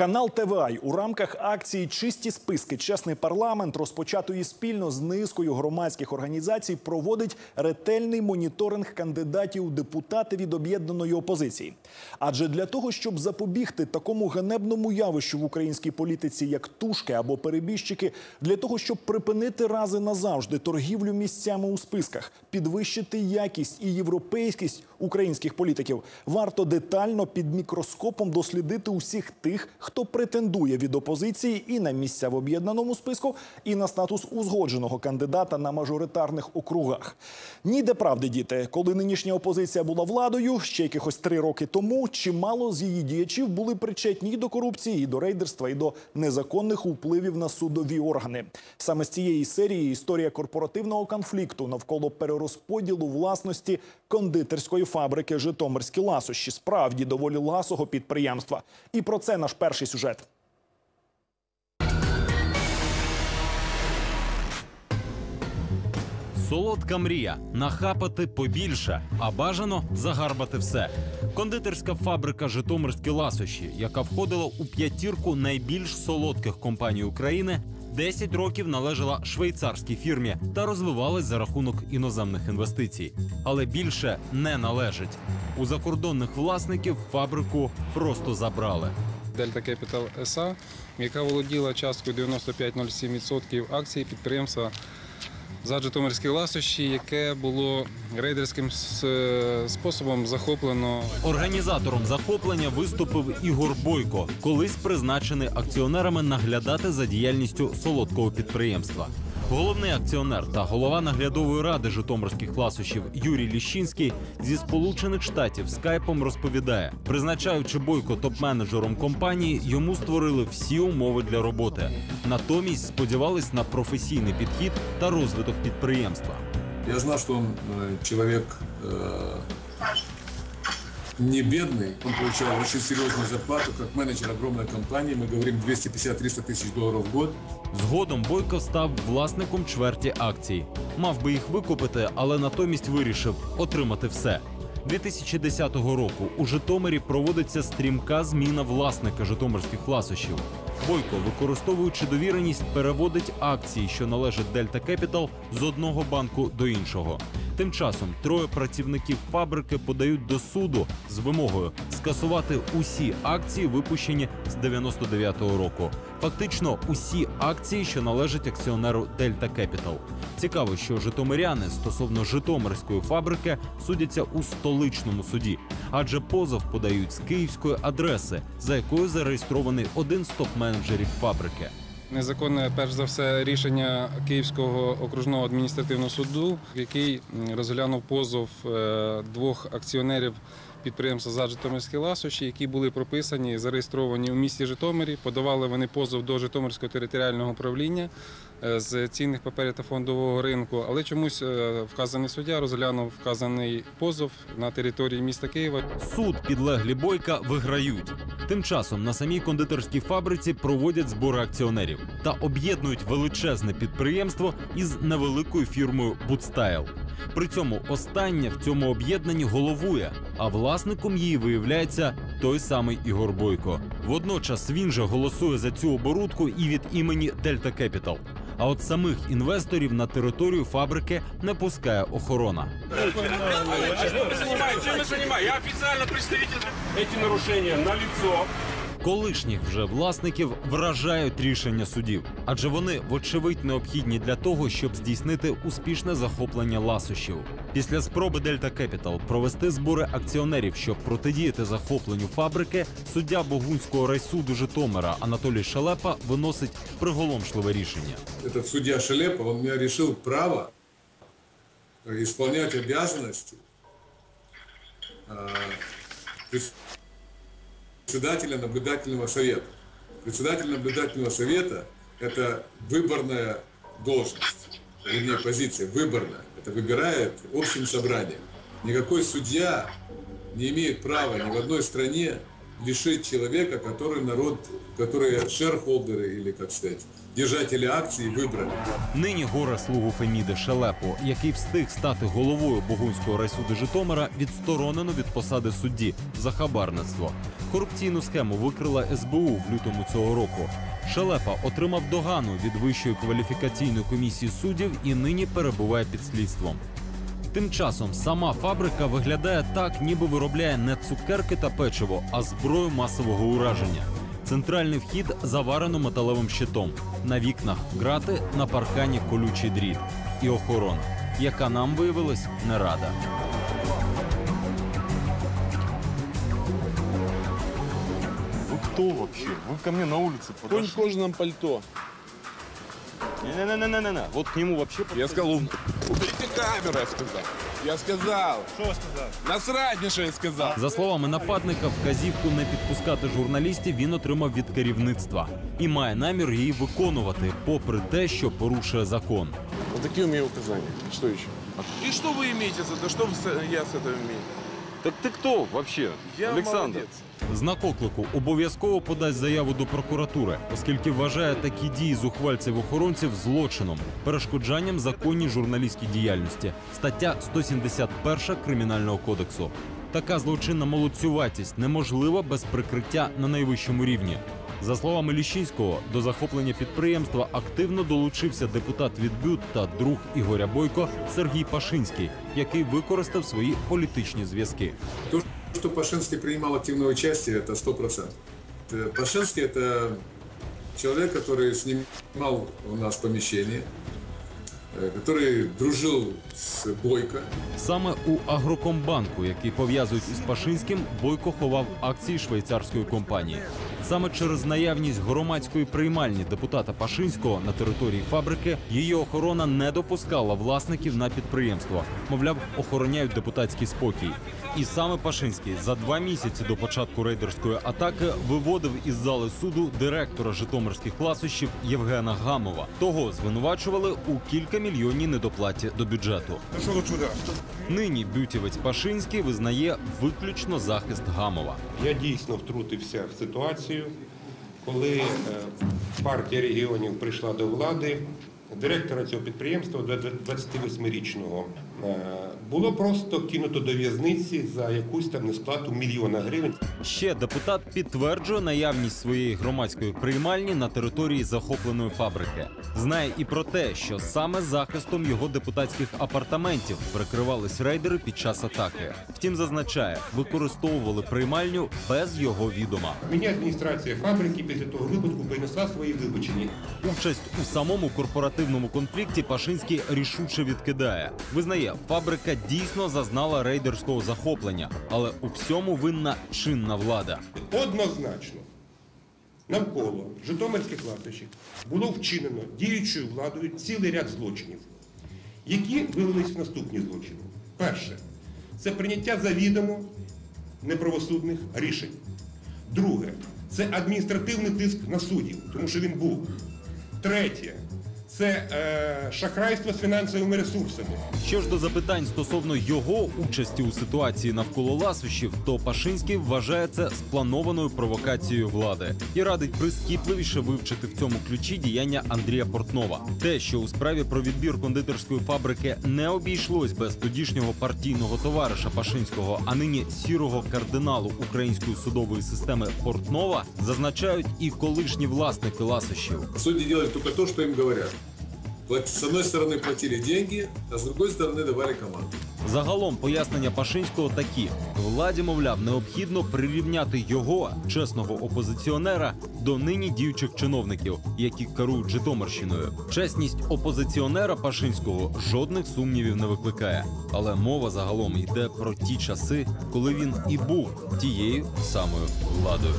Канал ТВАЙ у рамках акції Чисті списки чесний парламент, розпочатої спільно з низкою громадських організацій, проводить ретельний моніторинг кандидатів депутати від об'єднаної опозиції. Адже для того, щоб запобігти такому ганебному явищу в українській політиці, як тушки або перебіжчики, для того, щоб припинити рази назавжди торгівлю місцями у списках, підвищити якість і європейськість українських політиків, варто детально під мікроскопом дослідити усіх тих, хто претендує від опозиції і на місця в об'єднаному списку, і на статус узгодженого кандидата на мажоритарних округах. Ніде правди, діти, коли нинішня опозиція була владою ще якихось три роки тому, чимало з її діячів були причетні і до корупції, і до рейдерства, і до незаконних впливів на судові органи. Саме з цієї серії історія корпоративного конфлікту навколо перерозподілу власності кондитерської фабрики Житомирські ласощі, справді доволі ласого підприємства. І про це наш перший сюжет. Солодка мрія нахапати побільше, а бажано загарбати все. Кондитерська фабрика Житомирські ласощі, яка входила у п'ятірку найбільш солодких компаній України, 10 років належала швейцарській фірмі та розвивалась за рахунок іноземних інвестицій. Але більше не належить. У закордонних власників фабрику просто забрали. Дельта Кепітал СА, яка володіла часткою 95,07% акцій підприємства за Житомирські ласощі, яке було рейдерським способом захоплено Організатором захоплення виступив Ігор Бойко, колись призначений акціонерами наглядати за діяльністю солодкого підприємства. Головний акціонер та голова наглядової ради житомирських ласощів Юрій Ліщинський зі сполучених штатів скайпом розповідає, призначаючи Бойко топ-менеджером компанії, йому створили всі умови для роботи. Натомість сподівались на професійний підхід та розвиток підприємства. Я знал, что он э, человек э, не бедный. Он получал очень серьезную зарплату, как менеджер огромной компании. Мы говорим 250-300 тысяч долларов в год. Згодом Бойко став власником чверті акцій. Мав би їх викупити, але натомість вирішив отримати все. 2010 року у Житомирі проводиться стрімка зміна власника житомирських ласощів. Бойко, використовуючи довіреність, переводить акції, що належать Дельта Кепітал, з одного банку до іншого. Тим часом троє працівників фабрики подають до суду з вимогою скасувати усі акції, випущені з 99-го року. Фактично, усі акції, що належать акціонеру Дельта Кепітал. Цікаво, що житомиряни стосовно Житомирської фабрики судяться у столичному суді, адже позов подають з київської адреси, за якою зареєстрований один з топ-менеджерів фабрики. Незаконне, перш за все, рішення Київського окружного адміністративного суду, який розглянув позов е, двох акціонерів підприємства за Житомирські ласощі, які були прописані, зареєстровані у місті Житомирі. Подавали вони позов до Житомирського територіального управління е, з цінних паперів та фондового ринку, але чомусь е, вказаний суддя розглянув вказаний позов на території міста Києва. Суд підлеглі бойка виграють. Тим часом на самій кондитерській фабриці проводять збори акціонерів та об'єднують величезне підприємство із невеликою фірмою Будстайл. При цьому остання в цьому об'єднанні головує, а власником її виявляється той самий Ігор Бойко. Водночас він же голосує за цю оборудку і від імені Дельта Кепітал. А от самих інвесторів на територію фабрики не пускає охорона. чем я занимаюсь? Я официально представитель. Эти нарушения на лицо Колишніх вже власників вражають рішення судів, адже вони вочевидь необхідні для того, щоб здійснити успішне захоплення ласощів. Після спроби Дельта Кепітал провести збори акціонерів, щоб протидіяти захопленню фабрики, суддя Богунського райсуду Житомира Анатолій Шалепа виносить приголомшливе рішення. Этот судья Шелепа, он меня решил право э, исполнять обязанности э, председателя наблюдательного совета. Председатель наблюдательного совета – это выборная должность, вернее, позиция выборная. Это выбирает общим собранием. Никакой судья не имеет права ни в одной стране лишить человека, который народ, которые шерхолдеры или, как сказать, держатели акций выбрали. Нині горе слугу Феміди Шелепу, який встиг стати головою Богунського райсуду Житомира, відсторонено від посади судді за хабарництво. Корупційну схему викрила СБУ в лютому цього року. Шелепа отримав догану від Вищої кваліфікаційної комісії суддів і нині перебуває під слідством. Тим часом сама фабрика виглядає так, ніби виробляє не цукерки та печиво, а зброю масового ураження. Центральний вхід заварено металевим щитом. На вікнах грати, на паркані колючий дріт і охорона, яка нам виявилась не рада. кто вообще? Вы ко мне на улице Конь в подошли. кожаном пальто. Не-не-не-не-не. Вот к нему вообще... Я сказал, уберите камеру, я сказал. Я сказал. Что сказал? Насрать мне, что я сказал. За словами нападника, вказівку не підпускати журналістів він отримав від керівництва і має намір її виконувати, попри те, що порушує закон. Вот такие у меня указания. Что еще? И что вы имеете с этого? Что вы с- я с этого имею? Так ти хто вообще? Я Олександр. молодець. Знак оклику обов'язково подасть заяву до прокуратури, оскільки вважає такі дії зухвальців-охоронців злочином, перешкоджанням законній журналістській діяльності. Стаття 171 Кримінального кодексу. Така злочинна молодцюватість неможлива без прикриття на найвищому рівні. За словами Ліщинського, до захоплення підприємства активно долучився депутат від БЮТ та друг Ігоря Бойко Сергій Пашинський, який використав свої політичні зв'язки. То, что Пашинский принимал активное участие, это 100%. Э, Пашинский – это человек, который снимал у нас помещение, э, который дружил с Бойко. Саме у Агрокомбанку, який пов'язують із Пашинським, Бойко ховав акції швейцарської компанії. Саме через наявність громадської приймальні депутата Пашинського на території фабрики її охорона не допускала власників на підприємство. Мовляв, охороняють депутатський спокій. І саме Пашинський за два місяці до початку рейдерської атаки виводив із зали суду директора житомирських класощів Євгена Гамова. Того звинувачували у кількамільйонній недоплаті до бюджету. Нині бютівець Пашинський визнає виключно захист Гамова. Я дійсно втрутився в ситуацію, коли е, партія регіонів прийшла до влади. Директора цього підприємства, 28-річного, е, було просто кинуто до в'язниці за якусь там несплату мільйона гривень. Ще депутат підтверджує наявність своєї громадської приймальні на території захопленої фабрики. Знає і про те, що саме захистом його депутатських апартаментів прикривались рейдери під час атаки. Втім, зазначає, використовували приймальню без його відома. Мені адміністрація фабрики після того випадку принесла свої вибачення. Участь у самому корпоративному конфлікті Пашинський рішуче відкидає. Визнає, фабрика дійсно зазнала рейдерського захоплення, але у всьому винна чинна влада. Однозначно навколо Житомирських латищів було вчинено діючою владою цілий ряд злочинів, які вилились в наступні злочини. Перше це прийняття завідомо неправосудних рішень. Друге це адміністративний тиск на суддів, тому що він був. Третє це е, шахрайство з фінансовими ресурсами. Що ж до запитань стосовно його участі у ситуації навколо ласощів, то Пашинський вважає це спланованою провокацією влади і радить прискіпливіше вивчити в цьому ключі діяння Андрія Портнова. Те, що у справі про відбір кондитерської фабрики не обійшлось без тодішнього партійного товариша Пашинського, а нині сірого кардиналу української судової системи Портнова, зазначають і колишні власники ласощів. Судьи делали только то, что им говорят. С одной стороны платили деньги, а с другой стороны давали команду. Загалом пояснення Пашинського такі: владі, мовляв, необхідно прирівняти його, чесного опозиціонера, до нині діючих чиновників, які керують Житомирщиною. Чесність опозиціонера Пашинського жодних сумнівів не викликає. Але мова загалом йде про ті часи, коли він і був тією самою владою.